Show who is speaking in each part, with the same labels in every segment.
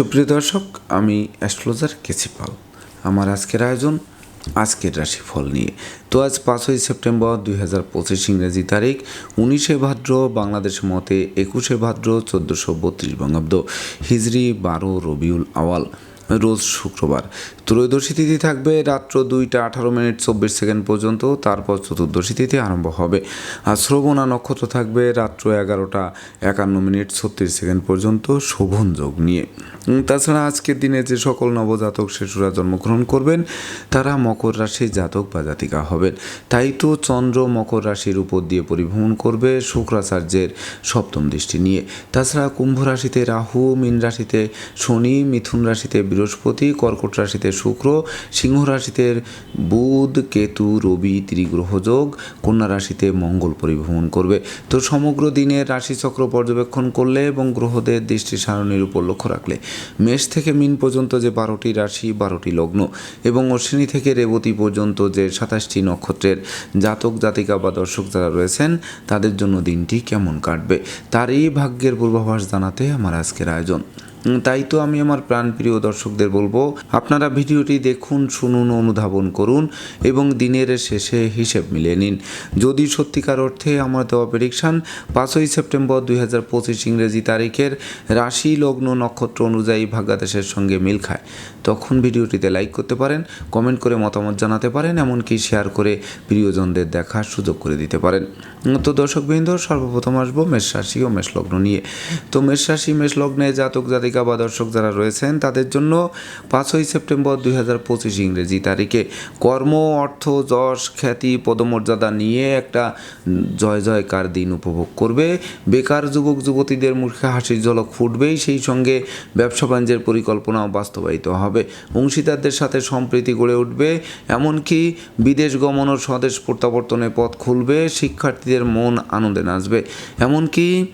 Speaker 1: সুপ্রিয় দর্শক, আমি অ্যাস্ট্রোলজার কেসি পাল আমার আজকের আয়োজন আজকের রাশিফল নিয়ে। তো আজ পাঁচই সেপ্টেম্বর দুই হাজার পঁচিশ ইংরেজি তারিখ, উনিশে ভাদ্র বাংলাদেশ মতে একুশে ভাদ্র চোদ্দোশো বত্রিশ বঙ্গাব্দ, হিজড়ি বারো রবিউল আওয়াল, রোজ শুক্রবার। ত্রয়োদশী তিথি থাকবে রাত্র দুইটা আঠারো মিনিট চব্বিশ সেকেন্ড পর্যন্ত, তারপর চতুর্দশী তিথি আরম্ভ হবে। আর শ্রবণা নক্ষত্র থাকবে রাত্র এগারোটা একান্ন মিনিট ছত্রিশ সেকেন্ড পর্যন্ত শোভন যোগ নিয়ে। তাছাড়া আজকের দিনে যে সকল নবজাতক শিশুরা জন্মগ্রহণ করবেন, তারা মকর রাশির জাতক বা জাতিকা হবেন। তাই তো চন্দ্র মকর রাশির উপর দিয়ে পরিভ্রমণ করবে শুক্রাচার্যের সপ্তম দৃষ্টি নিয়ে। তাছাড়া কুম্ভ রাশিতে রাহু, মীন রাশিতে শনি, মিথুন রাশিতে বৃহস্পতি, কর্কট রাশিতে শুক্র, সিংহ রাশিতে বুধ, কেতু, রবি, ত্রিগ্রহ যোগ, কন্যা রাশিতে মঙ্গল পরিভ্রমণ করবে। তো সমগ্র দিনের রাশিচক্র পর্যবেক্ষণ করলে এবং গ্রহদের দৃষ্টি সারণীর উপর লক্ষ্য রাখলে মেষ থেকে মিন পর্যন্ত যে বারোটি রাশি, বারোটি লগ্ন এবং অশ্বিনী থেকে রেবতী পর্যন্ত যে সাতাশটি নক্ষত্রের জাতক, জাতিকা বা দর্শক যারা রয়েছেন, তাদের জন্য দিনটি কেমন কাটবে, তারই ভাগ্যের পূর্বাভাস জানাতে আমার আজকের আয়োজন। তাই তো আমি আমার প্রাণপ্রিয় দর্শকদের বলব, আপনারা ভিডিওটি দেখুন, শুনুন, অনুধাবন করুন এবং দিনের শেষে হিসেব মিলিয়ে নিন। যদি সত্যিকার অর্থে আমার দেওয়া প্রেডিকশান পাঁচই সেপ্টেম্বর দুই হাজার পঁচিশ ইংরেজি তারিখের রাশি লগ্ন নক্ষত্র অনুযায়ী ভাগ্যাদেশের সঙ্গে মিল খায়, তখন ভিডিওটিতে লাইক করতে পারেন কমেন্ট করে মতামত জানাতে পারেন, এমনকি শেয়ার করে প্রিয়জনদের দেখার সুযোগ করে দিতে পারেন। তো দর্শকবৃন্দ, সর্বপ্রথম আসব মেষ রাশি ও মেষ লগ্ন নিয়ে। তো মেষ রাশি মেষ লগ্নে জাতক জাতিকা বা দর্শক যারা রয়েছেন, তাদের জন্য পাঁচই সেপ্টেম্বর দুই হাজার পঁচিশ ইংরেজি তারিখে কর্ম, অর্থ, যশ, খ্যাতি, পদমর্যাদা নিয়ে একটা জয় জয়কার দিন উপভোগ করবে। বেকার যুবক, যুবতীদের মুখে হাসির ঝলক ফুটবেই, সেই সঙ্গে ব্যবসা বাণিজ্যের পরিকল্পনাও বাস্তবায়িত হবে। অংশীদারদের সাথে সম্প্রীতি গড়ে উঠবে, এমনকি বিদেশ গমন ও স্বদেশ প্রত্যাবর্তনের পথ খুলবে, শিক্ষার্থীদের মন আনন্দে নাচবে। এমনকি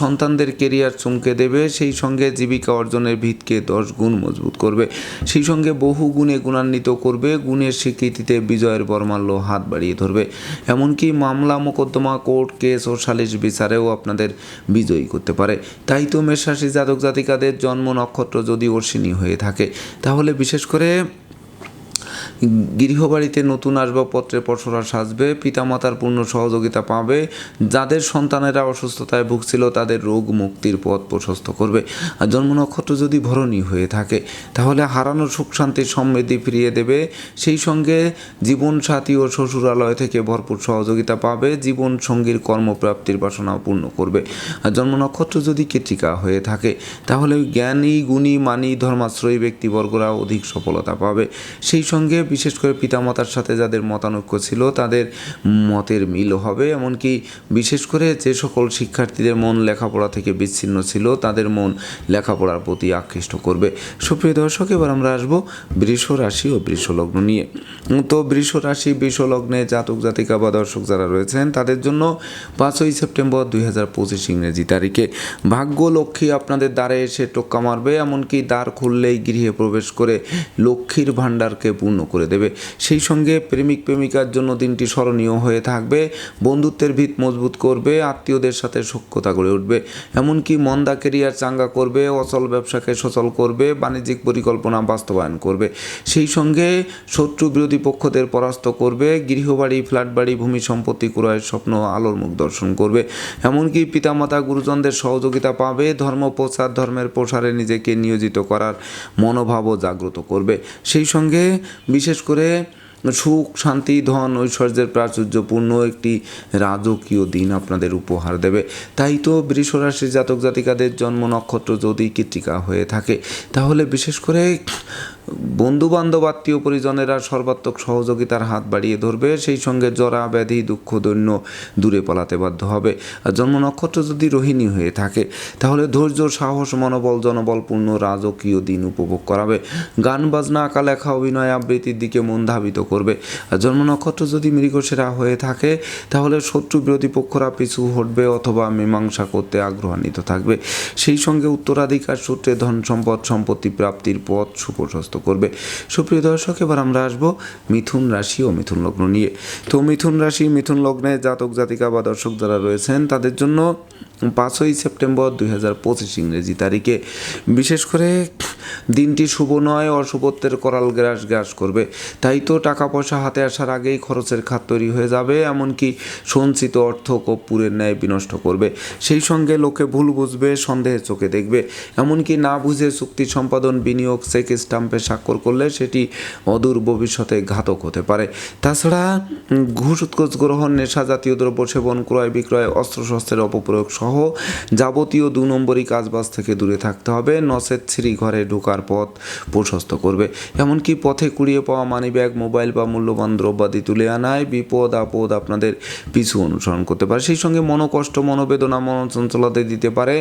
Speaker 1: সন্তানদের কেরিয়ার চমকে দেবে, সেই সঙ্গে জীবিকা অর্জনের ভিতকে দশ গুণ মজবুত করবে। সেই সঙ্গে বহু গুণে গুণান্বিত করবে, গুণের স্বীকৃতিতে বিজয়ের বর্মাল্য হাত বাড়িয়ে ধরবে। এমনকি মামলা মোকদ্দমা কোর্ট কেস ও সালিশ বিচারেও আপনাদের বিজয়ী করতে পারে। তাই তো মেষরাশি জাতক জাতিকাদের জন্ম নক্ষত্র যদি অশ্বিনী হয়ে থাকে, তাহলে বিশেষ করে গৃহবাড়িতে নতুন আসবাবপত্রের পসরা সাজবে, পিতামাতার পূর্ণ সহযোগিতা পাবে, যাদের সন্তানেরা অসুস্থতায় ভুগছিল তাদের রোগ মুক্তির পথ প্রশস্ত করবে। আর জন্ম নক্ষত্র যদি ভরণী হয়ে থাকে, তাহলে হারানো সুখ, শান্তি, সমৃদ্ধি ফিরিয়ে দেবে। সেই সঙ্গে জীবন সাথী ও শ্বশুরালয় থেকে ভরপুর সহযোগিতা পাবে জীবন সঙ্গীর কর্মপ্রাপ্তির বাসনা পূর্ণ করবে। আর জন্ম নক্ষত্র যদি কেটিকা হয়ে থাকে, তাহলে জ্ঞানী, গুণী, মানি, ধর্মাশ্রয়ী ব্যক্তিবর্গরা অধিক সফলতা পাবে। সেই সঙ্গে বিশেষ করে পিতামাতার সাথে যাদের মতানৈক্য ছিল, তাদের মতের মিল হবে। এমনকি বিশেষ করে যে সকল শিক্ষার্থীদের মন লেখাপড়া থেকে বিচ্ছিন্ন ছিল, তাদের মন লেখাপড়ার প্রতি আকৃষ্ট করবে। সুপ্রিয় দর্শক, এবার আমরা আসব বৃষ রাশি ও বৃষ লগ্ন নিয়ে। তো বৃষ রাশি, বৃষ লগ্নে জাতক, জাতিকা বা দর্শক যারা রয়েছেন, তাদের জন্য পাঁচই সেপ্টেম্বর দুই হাজার পঁচিশ ইংরেজি তারিখে। ভাগ্য লক্ষ্মী আপনাদের দ্বারে এসে টোক্কা মারবে, এমনকি দ্বার খুললেই গৃহে প্রবেশ করে লক্ষ্মীর ভাণ্ডারকে পূর্ণ করে দেবে। সেই সঙ্গে প্রেমিক প্রেমিকার জন্য দিনটি স্মরণীয় হয়ে থাকবে। বন্ধুত্বের ভিত মজবুত করবে, আত্মীয়দের সাথে সখ্যতা গড়ে উঠবে। এমনকি মন্দা কেরিয়ার চাঙ্গা করবে, অচল ব্যবসাকে সচল করবে, বাণিজ্যিক পরিকল্পনা বাস্তবায়ন করবে। সেই সঙ্গে শত্রু বিরোধী পক্ষদের পরাস্ত করবে, গৃহবাড়ি ফ্ল্যাট বাড়ি ভূমি সম্পত্তি ক্রয়ের স্বপ্ন আলোর মুখ দর্শন করবে। এমনকি পিতামাতা গুরুজনদের সহযোগিতা পাবে, ধর্ম, প্রচার, ধর্মের প্রসারে নিজেকে নিয়োজিত করার মনোভাবও জাগ্রত করবে। সেই সঙ্গে বিশেষ করে সুখ, শান্তি, ধন, ঐশ্বর্যের প্রাচুর্যপূর্ণ একটি রাজকীয় দিন আপনাদের উপহার দেবে। তাই তো বৃষরাশির জাতক জাতিকাদের জন্ম নক্ষত্র যদি কৃতিকা হয়ে থাকে, তাহলে বিশেষ করে বন্ধু বান্ধব আত্মীয় পরিজনেরা সর্বাত্মক সহযোগিতার হাত বাড়িয়ে ধরবে। সেই সঙ্গে জরা, ব্যাধি, দুঃখ, দৈন্য দূরে পালাতে বাধ্য হবে। আর জন্ম নক্ষত্র যদি রোহিণী হয়ে থাকে, তাহলে ধৈর্য, সাহস, মনোবল, জনবলপূর্ণ রাজকীয় দিন উপভোগ করাবে। গান, বাজনা আঁকা লেখা অভিনয়, আবৃত্তির দিকে মন ধাবিত করবে। আর জন্ম নক্ষত্র যদি মৃগসেরা হয়ে থাকে, তাহলে শত্রু বিরোধী পক্ষরা পিছু হটবে অথবা মীমাংসা করতে আগ্রহান্বিত থাকবে। সেই সঙ্গে উত্তরাধিকার সূত্রে ধন সম্পদ, সম্পত্তি প্রাপ্তির পথ সুপ্রশস্ত প্রশস্ত করবে। সুপ্রিয় দর্শক, এবার আমরা আসব মিথুন রাশি ও মিথুন লগ্ন নিয়ে। তো মিথুন রাশি, মিথুন লগ্নে জাতক জাতিকা বা দর্শক যারা রয়েছেন, তাদের জন্য পাঁচই সেপ্টেম্বর দুই হাজার পঁচিশ ইংরেজি তারিখে। বিশেষ করে, দিনটি শুভ নয়, অশুভত্বের করাল গ্রাস গ্রাস করবে। তাই তো টাকা পয়সা হাতে আসার আগেই খরচের খাত তৈরি হয়ে যাবে, এমনকি সঞ্চিত অর্থ কর্পূরের ন্যায় বিনষ্ট করবে। সেই সঙ্গে লোকে ভুল বুঝবে সন্দেহের চোখে দেখবে। এমনকি না বুঝে চুক্তি সম্পাদন, বিনিয়োগ, চেক স্টাম্পে স্বাক্ষর করলে সেটি অদূর ভবিষ্যতে ঘাতক হতে পারে। তাছাড়া, ঘুষ উৎকোচ গ্রহণ, নেশা জাতীয় দ্রব্য সেবন, ক্রয় বিক্রয়, অস্ত্রশস্ত্রের অপপ্রয়োগ সহ যাবতীয় দু নম্বরই কাজবাজ থেকে দূরে থাকতে হবে। নসেদ ছিঁড়ি ঘরে ঢোকার পথ প্রশস্ত করবে। এমনকি পথে কুড়িয়ে পাওয়া মানিব্যাগ, মোবাইল বা মূল্যবান দ্রব্যাদি তুলে আনায় বিপদ আপদ আপনাদের পিছু অনুসরণ করতে পারে। সেই সঙ্গে মনোকষ্ট, মনোবেদনা মনোচঞ্চলতা দিতে পারে।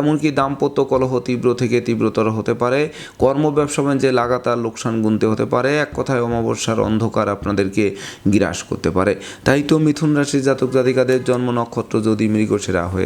Speaker 1: এমনকি দাম্পত্য কলহ তীব্র থেকে তীব্রতর হতে পারে। কর্ম ব্যবসা বাণিজ্যে লাগাতার লোকসান গুনতে হতে পারে। এক কথায় অমাবস্যার অন্ধকার আপনাদেরকে গ্রাস করতে পারে। তাই তো মিথুন রাশির জাতক জাতিকাদের জন্ম নক্ষত্র যদি মৃগসেরা হয়ে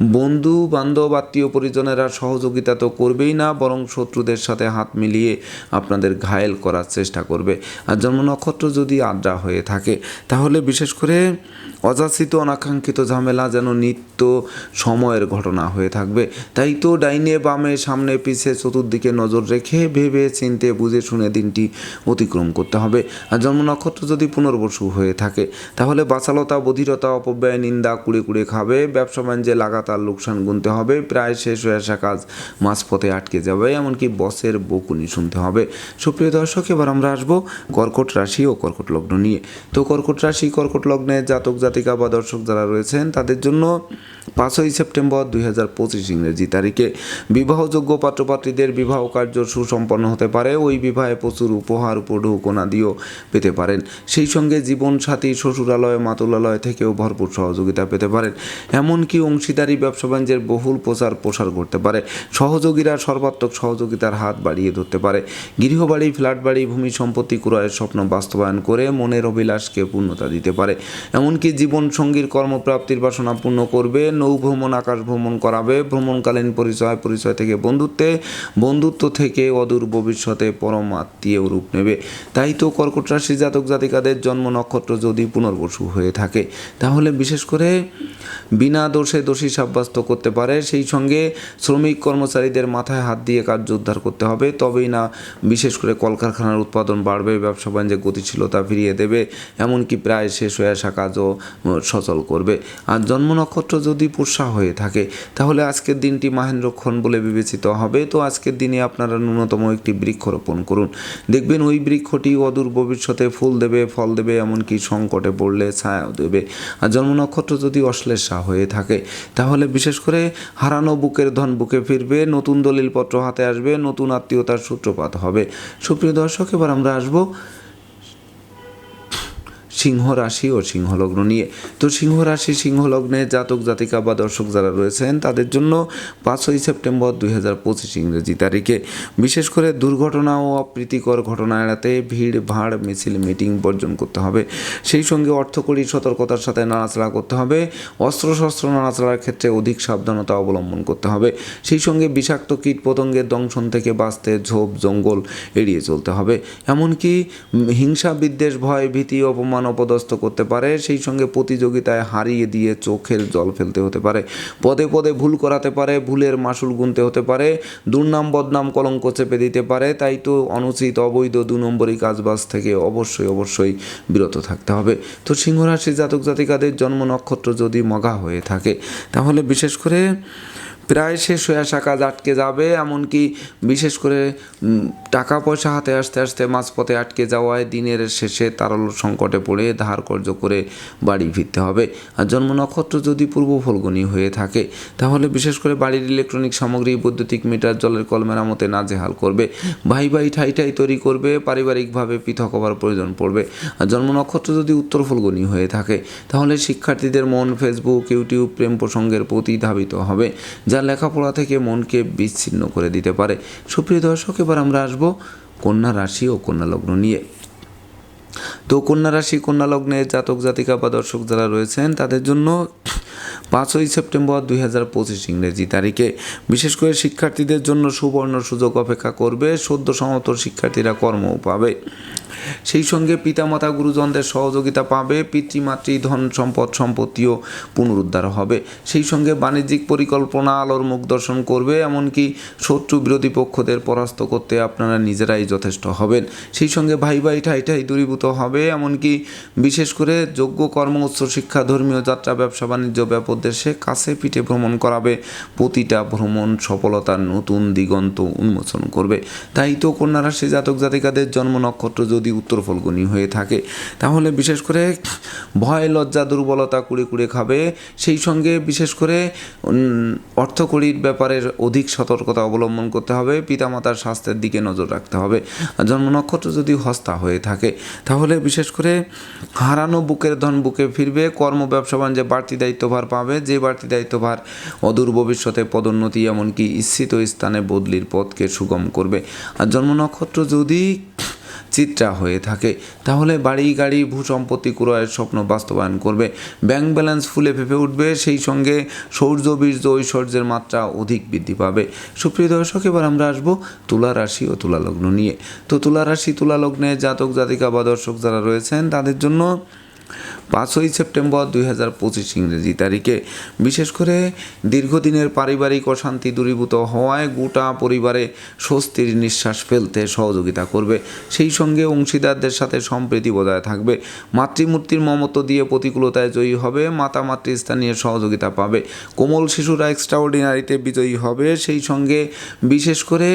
Speaker 1: বন্ধু, বান্ধব, আত্মীয় পরিজনেরা সহযোগিতা তো করবেই না, বরং শত্রুদের সাথে হাত মিলিয়ে আপনাদের ঘায়েল করার চেষ্টা করবে। আর জন্ম নক্ষত্র যদি আড্ডা হয়ে থাকে, তাহলে বিশেষ করে অযাচিত, অনাকাঙ্ক্ষিত ঝামেলা যেন নিত্য সময়ের ঘটনা হয়ে থাকবে। তাই তো ডাইনে বামে, সামনে, পিছে, চতুর্দিকে নজর রেখে ভেবে, চিনতে, বুঝে, শুনে দিনটি অতিক্রম করতে হবে। আর জন্ম নক্ষত্র যদি পুনর্বসু হয়ে থাকে, তাহলে বাচালতা, বধিরতা, অপব্যয়, নিন্দা, কুড়ে কুড়ে খাবে, ব্যবসা বাণিজ্যে লাগাতার লোকসান গুনতে হবে, প্রায় শেষ হয়ে আসা কাজ মাঝপথে আটকে যাবে, এমনকি বসের বকুনি শুনতে হবে। সুপ্রিয় দর্শক, এবার আমরা আসব কর্কট রাশি ও কর্কট লগ্ন নিয়ে। তো কর্কট রাশি, কর্কট লগ্নে জাতক, জাতিকা বা দর্শক যারা রয়েছেন, তাদের জন্য পাঁচই সেপ্টেম্বর দুই হাজার পঁচিশ ইংরেজি তারিখে বিবাহযোগ্য পাত্রপাত্রীদের বিবাহ কার্য সুসম্পন্ন হতে পারে। ওই বিবাহে প্রচুর উপহার উপঢৌকনাদিও পেতে পারেন। সেই সঙ্গে জীবনসাথী, শ্বশুরালয়, মাতুলালয় থেকেও ভরপুর সহযোগিতা পেতে পারেন। এমনকি অংশীদারি ব্যবসা বাণিজ্যের বহুল প্রচার প্রসার করতে পারে। সহযোগীরা সর্বাত্মক সহযোগিতার হাত বাড়িয়ে ধরতে পারে। গৃহবাড়ি ফ্ল্যাট বাড়ি ভূমি সম্পত্তি ক্রয়ের স্বপ্ন বাস্তবায়ন করে মনের অভিলাষকে পূর্ণতা দিতে পারে। এমনকি জীবন সঙ্গীর কর্মপ্রাপ্তির বাসনা পূর্ণ করবে, নৌ ভ্রমণ, আকাশ ভ্রমণ করাবে, ভ্রমণকালীন পরিচয় পরিচয় থেকে বন্ধুত্বে, বন্ধুত্ব থেকে অদূর ভবিষ্যতে পরম আত্মীয় রূপ নেবে। তাই তো কর্কট রাশি জাতক জাতিকাদের জন্ম নক্ষত্র যদি পুনর্বসু হয়ে থাকে, তাহলে বিশেষ করে বিনা দোষে দোষী সাব্যস্ত করতে পারে। সেই সঙ্গে শ্রমিক কর্মচারীদের মাথায় হাত দিয়ে কার্য উদ্ধার করতে হবে। তবেই না, বিশেষ করে কলকারখানার উৎপাদন বাড়বে, ব্যবসা বাণিজ্যে গতিশীলতা ফিরিয়ে দেবে, এমনকি প্রায় শেষ হয়ে আসা কাজও সচল করবে। আর জন্ম নক্ষত্র যদি পোষা হয়ে থাকে, তাহলে আজকের দিনটি মাহেন্দ্রক্ষণ বলে বিবেচিত হবে। তো আজকের দিনে আপনারা ন্যূনতম একটি বৃক্ষ রোপণ করুন। দেখবেন ওই বৃক্ষটি অদূর ভবিষ্যতে ফুল দেবে, ফল দেবে, এমনকি সংকটে পড়লে ছায়াও দেবে। আর জন্ম নক্ষত্র যদি অশ্লেষা হয়ে থাকে। তাহলে বিশেষ করে হারানো বুকের ধন বুকে ফিরবে, নতুন দলিলপত্র হাতে আসবে, নতুন আত্মীয়তার সূত্রপাত হবে। সুপ্রিয় দর্শক, এবার আমরা আসব সিংহ রাশি ও সিংহ লগ্ন নিয়ে। তো সিংহ রাশি সিংহ লগ্নে জাতক, জাতিকা বা দর্শক যারা রয়েছেন, তাদের জন্য পাঁচই সেপ্টেম্বর দুই হাজার পঁচিশ ইংরেজি তারিখে। বিশেষ করে দুর্ঘটনা ও অপ্রীতিকর ঘটনা এড়াতে ভিড়, ভাড়, মিছিল, মিটিং বর্জন করতে হবে। সেই সঙ্গে অর্থকরী সতর্কতার সাথে নাড়াচাড়া করতে হবে। অস্ত্রশস্ত্র নাড়াচাড়ার ক্ষেত্রে অধিক সাবধানতা অবলম্বন করতে হবে। সেই সঙ্গে বিষাক্ত কীট পতঙ্গের দংশন থেকে বাঁচতে ঝোপ, জঙ্গল এড়িয়ে চলতে হবে। এমনকি হিংসা, বিদ্বেষ, ভয়, ভীতি, অপমান অপদস্থ করতে পারে, সেই সঙ্গে প্রতিযোগিতায় হারিয়ে দিয়ে চোখের জল ফেলতে হতে পারে। পদে পদে ভুল করাতে পারে, ভুলের মাসুল গুনতে হতে পারে, দুর্নাম বদনাম কলঙ্ক চেপে দিতে পারে, তাই তো অনুচিত অবৈধ দু নম্বরই কাজবাজ থেকে অবশ্যই অবশ্যই বিরত থাকতে হবে। তো সিংহরাশি জাতক জাতিকাদের জন্ম নক্ষত্র যদি মগা হয়ে থাকে, তাহলে বিশেষ করে প্রায় শেষ হয়ে আসা কাজ আটকে যাবে, এমনকি বিশেষ করে টাকা পয়সা হাতে আসতে আসতে মাঝপথে আটকে যাওয়ায় দিনের শেষে তারল সংকটে পড়ে ধার কর্য করে বাড়ি ফিরতে হবে। আর জন্ম নক্ষত্র যদি পূর্ব ফলগুনি হয়ে থাকে, তাহলে বিশেষ করে বাড়ির ইলেকট্রনিক সামগ্রী, বৈদ্যুতিক মিটার জলের কল মেরামতে নাজেহাল করবে। ভাই ভাই ঠাই ঠাই তৈরি করবে, পারিবারিকভাবে পৃথক হবার প্রয়োজন পড়বে। আর জন্ম নক্ষত্র যদি উত্তর ফলগুনি হয়ে থাকে, তাহলে শিক্ষার্থীদের মন ফেসবুক ইউটিউব প্রেম প্রসঙ্গের প্রতি ধাবিত হবে যা লেখাপড়া থেকে মনকে বিচ্ছিন্ন করে দিতে পারে। সুপ্রিয় দর্শক, এবার আমরা আসব কন্যা রাশি ও কন্যা লগ্ন নিয়ে। তো কন্যা রাশি, কন্যা লগ্নে জাতক, জাতিকা বা দর্শক যারা রয়েছেন, তাদের জন্য পাঁচই সেপ্টেম্বর দুই হাজার পঁচিশ ইংরেজি তারিখে। বিশেষ করে শিক্ষার্থীদের জন্য সুবর্ণ সুযোগ অপেক্ষা করবে। সদ্য সমাপ্ত শিক্ষার্থীরা কর্মও পাবে। সেই সঙ্গে পিতামাতা গুরুজনদের সহযোগিতা পাবে, পিতৃমাতৃ ধন সম্পদ সম্পত্তিও পুনরুদ্ধার হবে। সেই সঙ্গে বাণিজ্যিক পরিকল্পনা, আলোর মুখ দর্শন করবে, এমনকি শত্রু বিরোধী পক্ষদের পরাস্ত করতে আপনারা নিজেরাই যথেষ্ট হবেন। সেই সঙ্গে ভাই ভাই ঠাই ঠাই দূরীভূত হবে, এমনকি বিশেষ করে যোগ্য কর্ম, উচ্চ শিক্ষা, ধর্মীয় যাত্রা, ব্যবসা, বাণিজ্য ব্যাপদেশে কাছে পিঠে ভ্রমণ করাবে। প্রতিটা ভ্রমণ সফলতার নতুন দিগন্ত উন্মোচন করবে। তাই তো কন্যা রাশি জাতক জাতিকাদের জন্ম নক্ষত্র যদি উত্তর ফলগুনি হয়ে থাকে, তাহলে বিশেষ করে ভয়, লজ্জা, দুর্বলতা কুড়ে কুড়ে খাবে। সেই সঙ্গে বিশেষ করে অর্থকড়ির ব্যাপারে অধিক সতর্কতা অবলম্বন করতে হবে। পিতামাতার স্বাস্থ্যের দিকে নজর রাখতে হবে। জন্ম নক্ষত্র যদি হস্তা হয়ে থাকে, তাহলে বিশেষ করে হারানো বুকের ধন বুকে ফিরবে। কর্ম, ব্যবসা, বাণিজ্যে বাড়তি দায়িত্বভার পাবে। যে বাড়তি দায়িত্বভার অদূর ভবিষ্যতে পদোন্নতি, এমনকি ইচ্ছিত স্থানে বদলির পথকে সুগম করবে। আর জন্ম নক্ষত্র যদি চিত্রা হয়ে থাকে। তাহলে বাড়ি, গাড়ি ভূ সম্পত্তি ক্রয়ের স্বপ্ন বাস্তবায়ন করবে। ব্যাংক ব্যালেন্স ফুলে ফেপে উঠবে, সেই সঙ্গে সৌর্য, বীর্য, ঐশ্বর্যের মাত্রা অধিক বৃদ্ধি পাবে। সুপ্রিয় দর্শক, এবার আমরা আসব তুলা রাশি ও তুলা লগ্ন নিয়ে। তো তুলা রাশি, তুলা লগ্নে জাতক, জাতিকা বা দর্শক যারা রয়েছেন, তাদের জন্য পাঁচই সেপ্টেম্বর দুই হাজার পঁচিশ ইংরেজি তারিখে। বিশেষ করে দীর্ঘদিনের পারিবারিক অশান্তি দূরীভূত হওয়ায় গোটা পরিবারে স্বস্তির নিঃশ্বাস ফেলতে সহযোগিতা করবে। সেই সঙ্গে অংশীদারদের সাথে সম্প্রীতি বজায় থাকবে। মাতৃমূর্তির মমত্ব দিয়ে প্রতিকূলতায় জয়ী হবে মাতা মাতৃস্থানীয় সহযোগিতা পাবে। কোমল শিশুরা এক্সট্রাঅর্ডিনারিতে বিজয়ী হবে। সেই সঙ্গে বিশেষ করে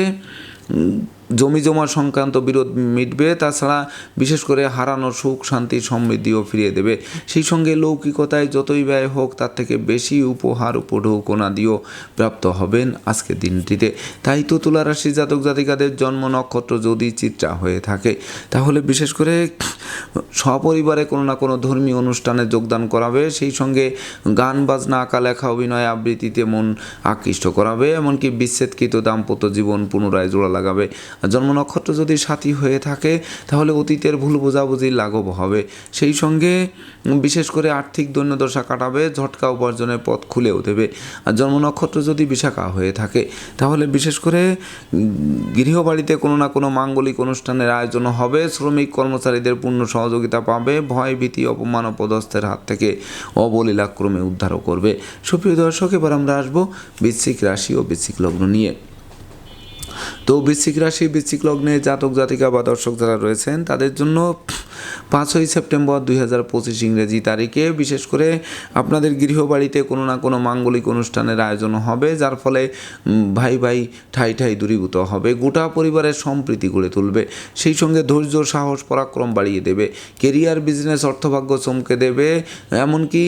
Speaker 1: জমি জমা সংক্রান্ত বিরোধ মিটবে, তাছাড়া বিশেষ করে হারানো সুখ, শান্তি, সমৃদ্ধিও ফিরিয়ে দেবে। সেই সঙ্গে লৌকিকতায় যতই ব্যয় হোক, তার থেকে বেশি উপহার উপঢৌকনা দিয়েও প্রাপ্ত হবেন আজকের দিনটিতে। তাই তো তুলা রাশি জাতক জাতিকাদের জন্ম নক্ষত্র যদি চিত্রা হয়ে থাকে, তাহলে বিশেষ করে সপরিবারে কোনো না কোনো ধর্মীয় অনুষ্ঠানে যোগদান করাবে। সেই সঙ্গে গান, বাজনা, আঁকা, লেখা, অভিনয় আবৃত্তিতে মন আকৃষ্ট করাবে, এমনকি বিচ্ছেদকৃত দাম্পত্য জীবন পুনরায় জোড়া লাগাবে। জন্ম নক্ষত্র যদি সাথী হয়ে থাকে, তাহলে অতীতের ভুল বোঝাবুঝি লাঘব হবে। সেই সঙ্গে বিশেষ করে আর্থিক দৈন্যদশা কাটাবে, ঝটকা উপার্জনের পথ খুলেও দেবে। আর জন্ম নক্ষত্র যদি বিশাখা হয়ে থাকে, তাহলে বিশেষ করে গৃহবাড়িতে কোনো না কোনো মাঙ্গলিক অনুষ্ঠানের আয়োজন হবে, শ্রমিক কর্মচারীদের পূর্ণ সহযোগিতা পাবে, ভয়, ভীতি, অপমান ও পদস্থের হাত থেকে অবলীলাক্রমে উদ্ধারও করবে। সুপ্রিয় দর্শক, এবার আমরা আসব বৃশ্চিক রাশি ও বৃশ্চিক লগ্ন নিয়ে। তো বৃশ্চিক রাশি, বৃশ্চিক লগ্নে জাতক, জাতিকা বা দর্শক যারা রয়েছেন, তাদের জন্য পাঁচই সেপ্টেম্বর দুই হাজার পঁচিশ ইংরেজি তারিখে বিশেষ করে আপনাদের গৃহবাড়িতে কোনো না কোনো মাঙ্গলিক অনুষ্ঠানের আয়োজন হবে, যার ফলে ভাই ভাই, ঠাই ঠাই দূরীভূত হবে, গোটা পরিবারের সম্প্রীতি গড়ে তুলবে, সেই সঙ্গে ধৈর্য, সাহস, পরাক্রম বাড়িয়ে দেবে, কেরিয়ার, বিজনেস, অর্থভাগ্য চমকে দেবে, এমনকি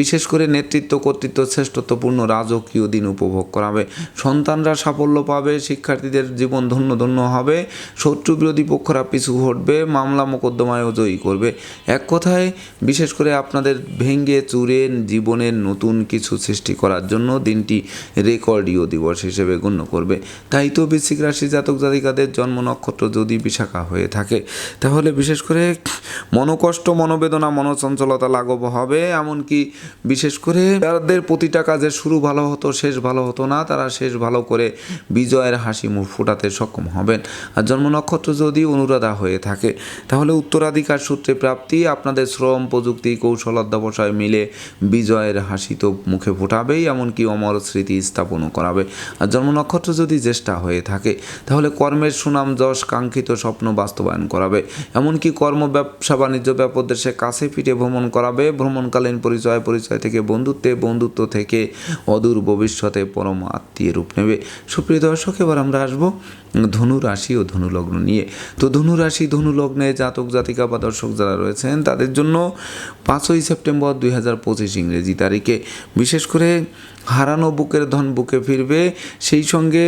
Speaker 1: বিশেষ করে নেতৃত্ব, কর্তৃত্ব, শ্রেষ্ঠত্বপূর্ণ রাজকীয় দিন উপভোগ করাবে, সন্তানরা সাফল্য পাবে শিক্ষার্থীদের জীবন ধন্য ধন্য হবে। শত্রু বিরোধী পক্ষরা পিছু হটবে, মামলা মোকদ্দমায়ও জয়ী করবে। এক কথায়, বিশেষ করে আপনাদের ভেঙ্গে চুরে জীবনের নতুন কিছু সৃষ্টি করার জন্য দিনটি রেকর্ডীয় দিবস হিসেবে গণ্য করবে। তাই তো বৃশ্চিক রাশি জাতক জাতিকাদের জন্ম নক্ষত্র যদি বিশাখা হয়ে থাকে, তাহলে বিশেষ করে মনোকষ্ট, মনোবেদনা, মনোচঞ্চলতা লাঘব হবে। এমনকি বিশেষ করে তাদের প্রতিটা কাজের শুরু ভালো হতো, শেষ ভালো হতো না, তারা শেষ ভালো করে বিজয়ের হাসি মুখ ফোটাতে সক্ষম হবেন। আর জন্ম নক্ষত্র যদি অনুরাধা হয়ে থাকে, তাহলে উত্তরাধিকার সূত্রে প্রাপ্তি আপনাদের শ্রম, প্রযুক্তি, কৌশল অধ্যাবসায় মিলে বিজয়ের হাসি তো মুখে ফোটাবেই, এমনকি অমর স্মৃতি স্থাপনও করাবে। আর জন্ম নক্ষত্র যদি জ্যেষ্ঠা হয়ে থাকে, তাহলে কর্মের সুনাম, যশ, কাঙ্ক্ষিত স্বপ্ন বাস্তবায়ন করাবে। এমনকি কর্ম, ব্যবসা, বাণিজ্য ব্যাপদেশে কাছে পিঠে ভ্রমণ করাবে। ভ্রমণকালীন পরিচয় পরিচয় থেকে বন্ধুত্বে, বন্ধুত্ব থেকে অদূর ভবিষ্যতে পরম আত্মীয় রূপ নেবে। সুপ্রিয় দর্শক এবার আমরা আসব ধনু রাশি ও ধনু লগ্ন নিয়ে। তো ধনু রাশি ধনু লগ্নে জাতক, জাতিকা বা দর্শক যারা রয়েছেন, তাদের জন্য পাঁচই সেপ্টেম্বর দুই হাজার পঁচিশ ইংরেজি তারিখে। বিশেষ করে হারানো বুকের ধন বুকে ফিরবে। সেই সঙ্গে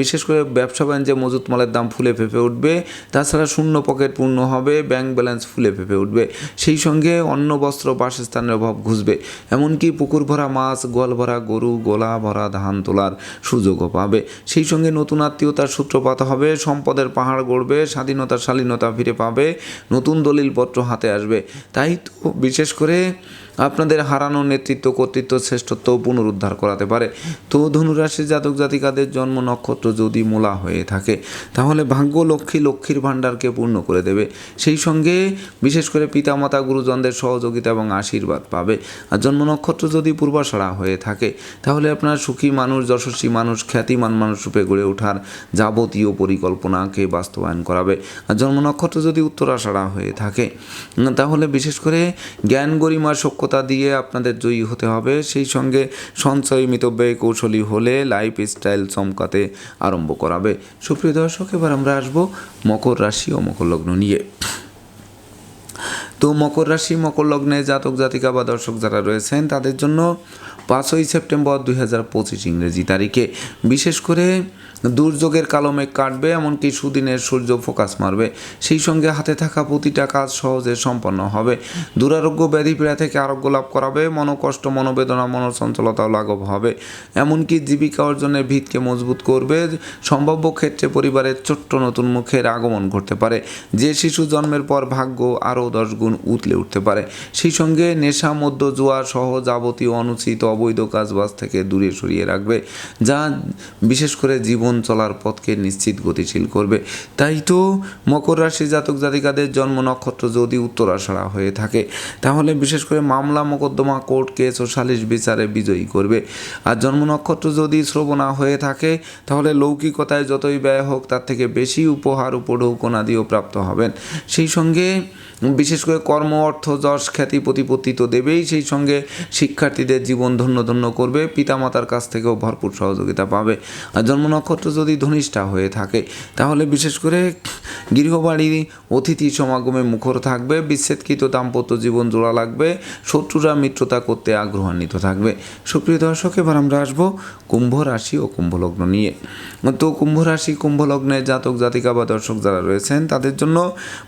Speaker 1: বিশেষ করে ব্যবসা বাণিজ্যে মজুত মালের দাম ফুলে ফেপে উঠবে। তাছাড়া শূন্য পকেট পূর্ণ হবে, ব্যাংক ব্যালেন্স ফুলে ফেপে উঠবে। সেই সঙ্গে অন্ন, বস্ত্র, বাসস্থানের অভাব ঘুষবে। এমনকি পুকুর ভরা মাছ, গোয়াল ভরা গরু, গোলা ভরা ধান তোলার সুযোগও পাবে। সেই সঙ্গে নতুন আত্মীয়তার সূত্রপাত হবে, সম্পদের পাহাড় গড়বে, স্বাধীনতা, শালীনতা ফিরে পাবে, নতুন দলিলপত্র হাতে আসবে। তাই তো বিশেষ করে আপনাদের হারানো নেতৃত্ব, কর্তৃত্ব, শ্রেষ্ঠত্ব পুনরুদ্ধার করাতে পারে। তো ধনুরাশি জাতক জাতিকাদের জন্ম নক্ষত্র যদি মোলা হয়ে থাকে, তাহলে ভাগ্য লক্ষ্মী লক্ষ্মীর ভাণ্ডারকে পূর্ণ করে দেবে। সেই সঙ্গে বিশেষ করে পিতামাতা, গুরুজনদের সহযোগিতা এবং আশীর্বাদ পাবে। আর জন্ম নক্ষত্র যদি পূর্বাশাড়া হয়ে থাকে, তাহলে আপনার সুখী মানুষ, যশস্বী মানুষ, খ্যাতিমান মানুষ রূপে গড়ে ওঠার যাবতীয় পরিকল্পনাকে বাস্তবায়ন করাবে। আর জন্ম নক্ষত্র যদি উত্তরাষাড়া হয়ে থাকে, তাহলে বিশেষ করে জ্ঞান গরিমা সক্ষতা দিয়ে আপনাদের জয়ী হতে হবে। সেই সঙ্গে সঞ্চয় মিতব্যয় কৌশলী হলে লাইফ স্টাইল চমকাতে আরম্ভ করাবে। সুপ্রিয় দর্শক, এবার আমরা আসব মকর রাশি ও মকর লগ্ন নিয়ে। তো মকর রাশি, মকর লগ্নে জাতক, জাতিকা বা দর্শক যারা রয়েছেন, তাদের জন্য পাঁচই সেপ্টেম্বর দুই হাজার পঁচিশ ইংরেজি তারিখে। বিশেষ করে দুর্যোগের কালো মেঘ কাটবে, এমনকি সুদিনের সূর্য ফোকাস মারবে। সেই সঙ্গে হাতে থাকা প্রতিটা কাজ সহজে সম্পন্ন হবে। দুরারোগ্য ব্যাধি পীড়া থেকে আরোগ্য লাভ করাবে, মনোকষ্ট, মনোবেদনা মনোচঞ্চলতাও লাঘব হবে। এমনকি জীবিকা অর্জনের ভিতকে মজবুত করবে, সম্ভাব্য ক্ষেত্রে পরিবারের ছোট্ট নতুন মুখের আগমন ঘটতে পারে। যে শিশু জন্মের পর ভাগ্য আরও দশ গুণ উতলে উঠতে পারে। সেই সঙ্গে নেশা মধ্য জুয়া সহ যাবতীয় অনুচিত অবৈধ কাজবাজ থেকে দূরে সরিয়ে রাখবে, যা বিশেষ করে জীবন চলার পথকে নিশ্চিত গতিশীল করবে। তাই তো মকর রাশি জাতক জাতিকাদের জন্ম নক্ষত্র যদি উত্তরাষাড়া হয়ে থাকে, তাহলে বিশেষ করে মামলা মোকদ্দমা কোর্ট কেস ও সালিশ বিচারে বিজয়ী করবে। আর জন্ম নক্ষত্র যদি শ্রবণা হয়ে থাকে, তাহলে লৌকিকতায় যতই ব্যয় হোক, তার থেকে বেশি উপহার উপঢৌকনাদিও প্রাপ্ত হবেন। সেই সঙ্গে বিশেষ করে কর্ম, অর্থ, যশ, খ্যাতি, প্রতিপত্তি তো দেবেই। সেই সঙ্গে শিক্ষার্থীদের জীবন ধন্য ধন্য করবে, পিতামাতার কাছ থেকেও ভরপুর সহযোগিতা পাবে। আর জন্ম নক্ষত্র যদি ধনিষ্ঠা হয়ে থাকে তাহলে বিশেষ করে গৃহবাড়ি, অতিথি সমাগমে মুখর থাকবে, বিচ্ছেদকৃত দাম্পত্য জীবন জোড়া লাগবে, শত্রুরা মিত্রতা করতে আগ্রহান্বিত থাকবে। সুপ্রিয় দর্শক, এবার আমরা আসব কুম্ভ রাশি ও কুম্ভ লগ্ন নিয়ে। তো কুম্ভ রাশি, কুম্ভ লগ্নে জাতক, জাতিকা বা দর্শক যারা রয়েছেন, তাদের জন্য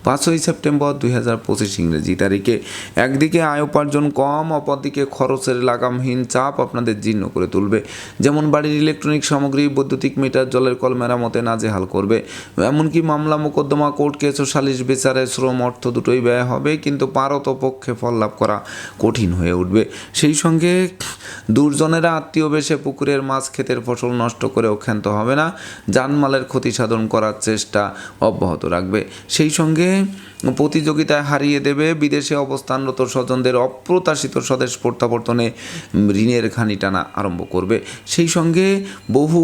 Speaker 1: পাঁচই সেপ্টেম্বর দুই হাজার পঁচিশ ইংরেজি তারিখে। একদিকে আয় উপার্জন কম, অপরদিকে খরচের লাগামহীন চাপ আপনাদের জীর্ণ করে তুলবে। যেমন বাড়ির ইলেকট্রনিক সামগ্রী, বৈদ্যুতিক মিটার, জলের কল মেরামতে নাজেহাল করবে। এমনকি মামলা, মোকদ্দমা কোর্ট কেস ও সালিশ বিচারে শ্রম অর্থ দুটোই ব্যয় হবে, কিন্তু পারত পক্ষে ফল লাভ করা কঠিন হয়ে উঠবে। সেই সঙ্গে দুর্জনেরা আত্মীয় বেশে পুকুরের মাছ ক্ষেতের ফসল নষ্ট করে ক্ষান্ত হবে না জানমালের ক্ষতি সাধন করার চেষ্টা অব্যাহত রাখবে। সেই সঙ্গে প্রতিযোগিতায় হারিয়ে দেবে বিদেশে অবস্থানরত স্বজনদের অপ্রত্যাশিত স্বদেশ প্রত্যাবর্তনে ঋণের খানি টানা আরম্ভ করবে। সেই সঙ্গে বহু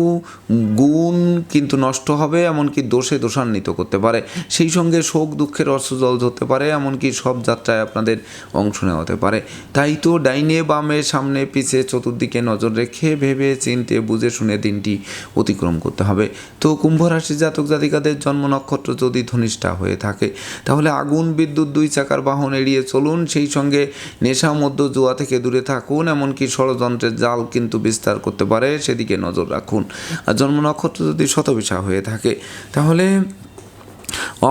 Speaker 1: গুণ কিন্তু নষ্ট হবে, এমনকি দোষে দোষান্বিত করতে পারে। সেই সঙ্গে শোক, দুঃখের অর্থজল ধরতে পারে, এমনকি সব যাত্রায় আপনাদের অংশ নেওয়া হতে পারে। তাই তো ডাইনে বামে সামনে পিছে চতুর্দিকে নজর রেখে ভেবে চিনতে বুঝে শুনে দিনটি অতিক্রম করতে হবে। তো কুম্ভ রাশি জাতক জাতিকাদের জন্ম নক্ষত্র যদি ধনিষ্ঠা হয়ে থাকে, তাহলে আগুন, বিদ্যুৎ দুই চাকার বাহন এড়িয়ে চলুন, সেই সঙ্গে নেশা মধ্য জুয়া থেকে দূরে থাকুন, এমনকি ষড়যন্ত্রের জাল কিন্তু বিস্তার করতে পারে, সেদিকে নজর রাখুন। আর জন্ম নক্ষত্র যদি শতবিশা হয়ে থাকে, তাহলে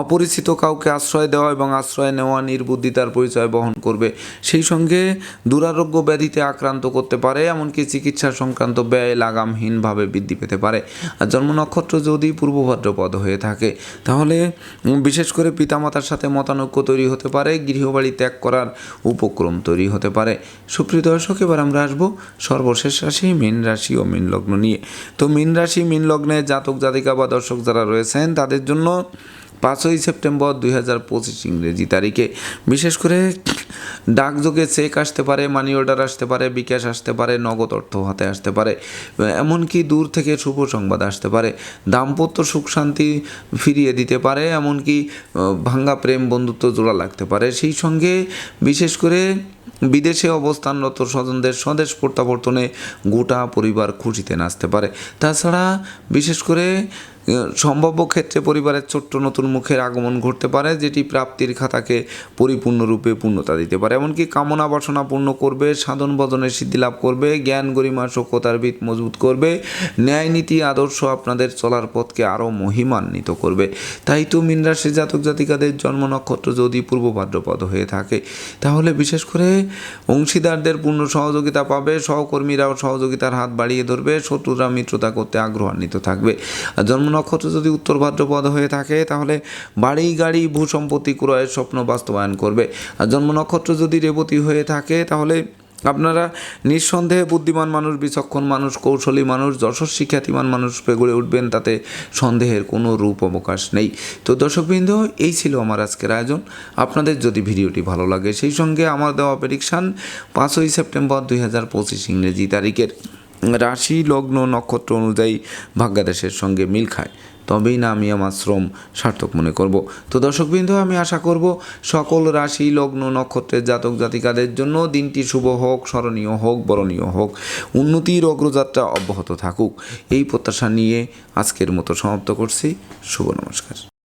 Speaker 1: অপরিচিত কাউকে আশ্রয় দেওয়া এবং আশ্রয় নেওয়া নির্বুদ্ধিতার পরিচয় বহন করবে। সেই সঙ্গে দুরারোগ্য ব্যাধিতে আক্রান্ত করতে পারে, এমনকি চিকিৎসা সংক্রান্ত ব্যয় লাগামহীনভাবে বৃদ্ধি পেতে পারে। আর জন্ম নক্ষত্র যদি পূর্ব ভাদ্রপদ হয়ে থাকে, তাহলে বিশেষ করে পিতামাতার সাথে মতানৈক্য তৈরি হতে পারে, গৃহবাড়ি ত্যাগ করার উপক্রম তৈরি হতে পারে। সুপ্রিয় দর্শক, এবার আমরা আসব সর্বশেষ রাশি, মীন রাশি ও মীন লগ্ন নিয়ে। তো মীন রাশি, মীন লগ্নে জাতক জাতিকা বা দর্শক যারা রয়েছেন, তাদের জন্য পাঁচই সেপ্টেম্বর দুই হাজার পঁচিশ ইংরেজি তারিখে। বিশেষ করে ডাকযোগে চেক আসতে পারে মানি অর্ডার আসতে পারে, বিকাশ আসতে পারে, নগদ অর্থ হাতে আসতে পারে, এমনকি দূর থেকে শুভ সংবাদ আসতে পারে, দাম্পত্য সুখ শান্তি ফিরিয়ে দিতে পারে, এমনকি ভাঙ্গা প্রেম বন্ধুত্ব জোড়া লাগতে পারে। সেই সঙ্গে বিশেষ করে বিদেশে অবস্থানরত স্বজনদের স্বদেশ প্রত্যাবর্তনে গোটা পরিবার খুশিতে নাচতে পারে। তাছাড়া বিশেষ করে সম্ভাব্য ক্ষেত্রে পরিবারের ছোট্ট নতুন মুখের আগমন ঘটতে পারে, যেটি প্রাপ্তির খাতাকে পরিপূর্ণরূপে পূর্ণতা দিতে পারে। এমনকি কামনা বাসনা পূর্ণ করবে, সাধন ভজনের সিদ্ধি লাভ করবে, জ্ঞান গরিমা সক্ষতার ভিত মজবুত করবে, ন্যায় নীতি আদর্শ আপনাদের চলার পথকে আরও মহিমান্বিত করবে। তাই তো মীন রাশির জাতক জাতিকাদের জন্ম নক্ষত্র যদি পূর্ব ভাদ্রপদ হয়ে থাকে, তাহলে বিশেষ করে অংশীদারদের পূর্ণ সহযোগিতা পাবে, সহকর্মীরাও সহযোগিতার হাত বাড়িয়ে ধরবে, শত্রুরা মিত্রতা করতে আগ্রহান্বিত থাকবে। আর জন্ম নক্ষত্র যদি উত্তর ভাদ্রপদ হয়ে থাকে, তাহলে বাড়ি গাড়ি ভূ সম্পত্তি ক্রয়ের স্বপ্ন বাস্তবায়ন করবে। আর জন্ম নক্ষত্র যদি রেবতী হয়ে থাকে, তাহলে আপনারা নিঃসন্দেহে বুদ্ধিমান মানুষ, বিচক্ষণ মানুষ, কৌশলী মানুষ যশস্বী খ্যাতিমান মানুষ গড়ে উঠবেন, তাতে সন্দেহের কোনো রূপ অবকাশ নেই। তো দর্শকবৃন্দ, এই ছিল আমার আজকের আয়োজন। আপনাদের যদি ভিডিওটি ভালো লাগে, সেই সঙ্গে আমার দেওয়া প্রেডিকশান পাঁচই সেপ্টেম্বর দুই হাজার পঁচিশ ইংরেজি তারিখের। রাশি, লগ্ন, নক্ষত্র অনুযায়ী ভাগ্যাদেশের সঙ্গে মিল খায়। তবেই না আমি আমার শ্রম সার্থক মনে করব। তো দর্শকবৃন্দ, আমি আশা করব সকল রাশি, লগ্ন, নক্ষত্রের জাতক জাতিকাদের জন্য দিনটি শুভ হোক, স্মরণীয় হোক, বরণীয় হোক, উন্নতির অগ্রযাত্রা অব্যাহত থাকুক। এই প্রত্যাশা নিয়ে আজকের মতো সমাপ্ত করছি। শুভ নমস্কার।